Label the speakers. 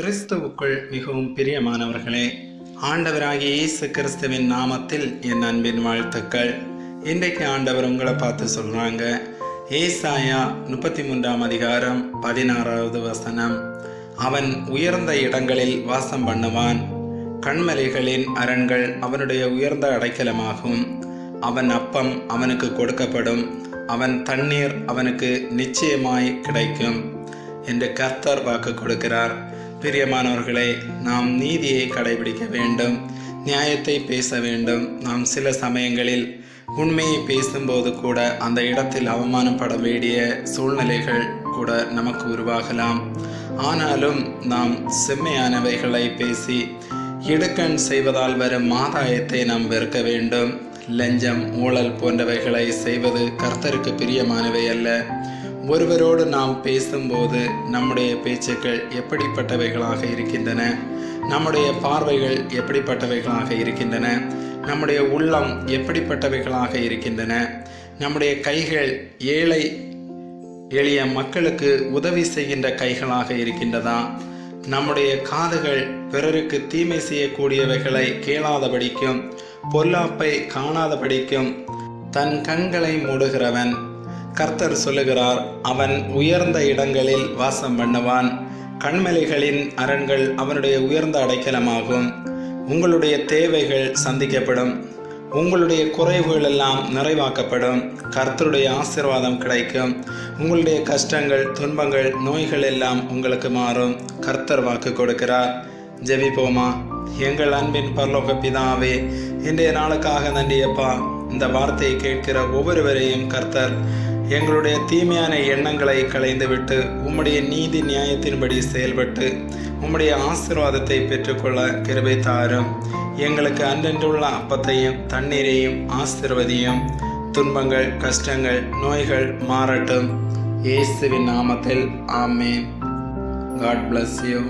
Speaker 1: கிறிஸ்துவுக்குள் மிகவும் பிரியமானவர்களே ஆண்டவராகிய இயேசு கிறிஸ்துவின் நாமத்தில் என் அன்பின் வாழ்த்துக்கள். இன்றைக்கு ஆண்டவர் உங்களை பார்த்து சொல்றாங்க ஏசாயா முப்பத்தி மூன்றாம் அதிகாரம் பதினாறாவது வசனம் அவன் உயர்ந்த இடங்களில் வாசம் பண்ணுவான். கண்மலைகளின் அரண்கள் அவனுடைய உயர்ந்த அடைக்கலமாகும். அவன் அப்பம் அவனுக்கு கொடுக்கப்படும். அவன் தண்ணீர் அவனுக்கு நிச்சயமாய் கிடைக்கும். என்று கர்த்தர் வாக்கு கொடுக்கிறார். பிரியமானவர்களே நாம் நீதியை கடைபிடிக்க வேண்டும் நியாயத்தை பேச வேண்டும். நாம் சில சமயங்களில் உண்மையை பேசும்போது கூட அந்த இடத்தில் அவமானப்பட வேண்டிய சூழ்நிலைகள் கூட நமக்கு உருவாகலாம். ஆனாலும் நாம் செம்மையானவைகளை பேசி இடுக்கண் செய்வதால் வரும் ஆதாயத்தை நாம் வெறுக்க வேண்டும். லஞ்சம் ஊழல் போன்றவைகளை செய்வது கர்த்தருக்கு பிரியமானவை அல்ல. ஒருவரோடு நாம் பேசும்போது நம்முடைய பேச்சுக்கள் எப்படிப்பட்டவைகளாக இருக்கின்றன? நம்முடைய பார்வைகள் எப்படிப்பட்டவைகளாக இருக்கின்றன? நம்முடைய உள்ளம் எப்படிப்பட்டவைகளாக இருக்கின்றன? நம்முடைய கைகள் ஏழை எளிய மக்களுக்கு உதவி செய்கின்ற கைகளாக இருக்கின்றதா? நம்முடைய காதுகள் பிறருக்கு தீமை செய்யக்கூடியவைகளை கேளாதபடிக்கும் பொல்லாப்பை காணாதபடிக்கும் தன் கண்களை மூடுகிறவன் கர்த்தர் சொல்லுகிறார் அவன் உயர்ந்த இடங்களில் வாசம் பண்ணுவான். கண்மலைகளின் அரண்கள் அவனுடைய உயர்ந்த அடைக்கலமாகும். உங்களுடைய தேவைகள் சந்திக்கப்படும். உங்களுடைய குறைவுகள் எல்லாம் நிறைவாக்கப்படும். கர்த்தருடைய ஆசீர்வாதம் கிடைக்கும். உங்களுடைய கஷ்டங்கள் துன்பங்கள் நோய்கள் எல்லாம் உங்களுக்கு மாறும். கர்த்தர் வாக்கு கொடுக்கிறார். ஜெபிப்போமா? எங்கள் அன்பின் பரலோக பிதாவே இன்றைய நாளுக்காக நன்றியப்பா. இந்த வார்த்தையை கேட்கிற ஒவ்வொருவரையும் கர்த்தர் எங்களுடைய தீமையான எண்ணங்களை களைந்துவிட்டு உம்முடைய நீதி நியாயத்தின்படி செயல்பட்டு உம்முடைய ஆசீர்வாதத்தை பெற்றுக்கொள்ள கிருபை தாரும். எங்களுக்கு அன்றென்றுள்ள அப்பத்தையும் தண்ணீரையும் ஆசிர்வதியும் துன்பங்கள் கஷ்டங்கள் நோய்கள் மாறட்டும். இயேசுவின் நாமத்தில் ஆமேன். God bless you